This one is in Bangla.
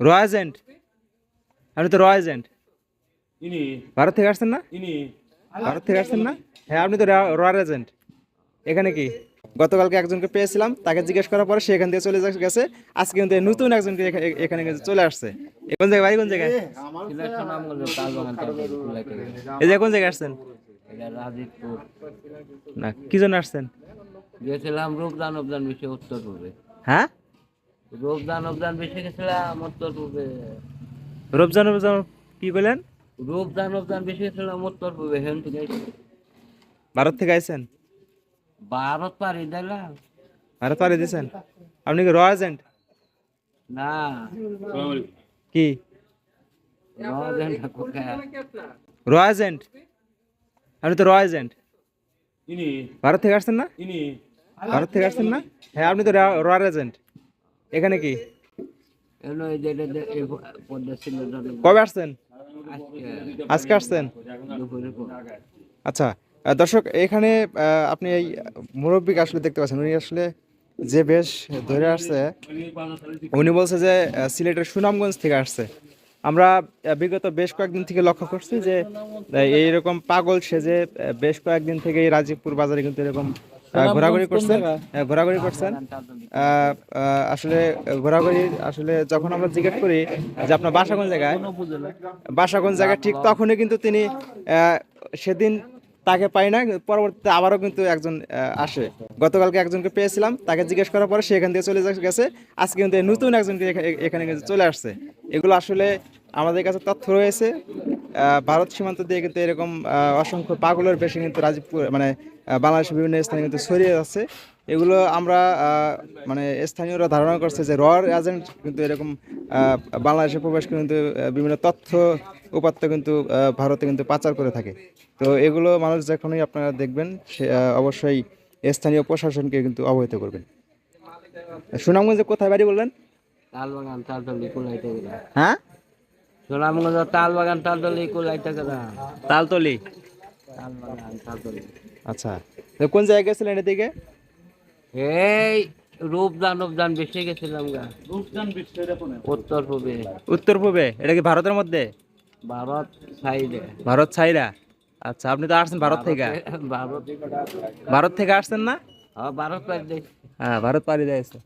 র এজেন্ট আপনি তো র এজেন্ট ইনি। ভারত থেকে আসছেন না? ইনি। ভারত থেকে আসছেন না? হ্যাঁ আপনি তো র এজেন্ট এখানে কি? গতকালকে একজনকে পেয়েছিলাম তাকে জিজ্ঞেস করার পরে সে এখান থেকে চলে গেছে। আজকে কিন্তু নতুন একজনকে এখানে চলে আসছে। কোন জায়গায় বাড়ি কোন জায়গায়? এই যে কোন জায়গায় আসছেন? না কি জন্য আসছেন? গেছিলাম রূপদান অবদান বিষয়ে উত্তর পূর্বে হ্যাঁ? রূপদান অবদান বিষয়ে গেছিলাম উত্তর পূর্বে। রবজান রবজান কি বলেন? রূপদান অবদান বিষয়ে গেছিলাম উত্তর পূর্বে হেন থেকে ভারত থেকে আইছেন? ভারত পারি দিলাম ভারত পাড়ি দিয়েছেন আপনি কি র এজেন্ট? না। কি? র এজেন্ট আপনি তো র এজেন্ট। ইনি। ভারত থেকে আসছেন না? ইনি। ভারত থেকে আসছেন না? হ্যাঁ আপনি তো র এজেন্ট। এখানে কি? কবে আসছেন? আজকে আসছেন? আচ্ছা দর্শক এখানে আপনি এই মুরব্বীকে আসলে দেখতে পাচ্ছেন। উনি আসলে যে বেশ ধরে আসছে উনি বলছে যে সিলেটের সুনামগঞ্জ থেকে আসছে। আমরা বিগত বেশ কয়েকদিন থেকে লক্ষ্য করছি যে এইরকম পাগল সেজে বেশ কয়েকদিন থেকে রাজীবপুর বাজারে কিন্তু এরকম ঘোরাঘুরি করছেন? ঘোরাঘুরি করছেন? আসলে ঘোরাঘুরি আসলে যখন আমরা জিজ্ঞেস করি যে আপনার বাসা কোন জায়গায়? বাসা কোন জায়গায়? ঠিক তখনই কিন্তু তিনি সেদিন তাকে পাই না পরবর্তীতে আবারও কিন্তু একজন আসে। গতকালকে একজনকে পেয়েছিলাম তাকে জিজ্ঞেস করার পরে সে এখান থেকে চলে গেছে। আজকে কিন্তু নতুন একজনকে এখানে কিন্তু চলে আসছে। এগুলো আসলে আমাদের কাছে তথ্য রয়েছে। ভারত সীমান্ত দিয়ে কিন্তু এরকম অসংখ্য পাগলের বেশি কিন্তু রাজীবপুর মানে বাংলাদেশের বিভিন্ন স্থানে কিন্তু ছড়িয়ে যাচ্ছে এগুলো আমরা মানে স্থানীয়রা ধারণা করছে যে রর এজেন্ট কিন্তু এরকম বাংলাদেশে প্রবেশ কিন্তু বিভিন্ন তথ্য উপাত্ত কিন্তু ভারতে কিন্তু পাচার করে থাকে। তো এগুলো মানুষ যখনই আপনারা দেখবেন সে অবশ্যই স্থানীয় প্রশাসনকে কিন্তু অবহিত করবেন। সুনামগঞ্জে কোথায় বাড়ি বললেন? হ্যাঁ? সোনামগঞ্জ তাল বাগান তালতলি কুলাইতে গেলাম তালতলি তাল বাগান তালতলি আচ্ছা। তো কোন জায়গায় গেছিলেন এদিকে? এই রূপদান উপদান বেশি গেছিলাম গা। উত্তর পূর্বে উত্তর পূর্বে এটা কি ভারতের মধ্যে? ভারত সাইডে। ভারত ছাইরা আচ্ছা আপনি তো আসছেন ভারত থেকে। ভারত ভারত থেকে আসছেন না? হ্যাঁ ভারত সাইডে হ্যাঁ ভারত পাড়ি দিয়েছে।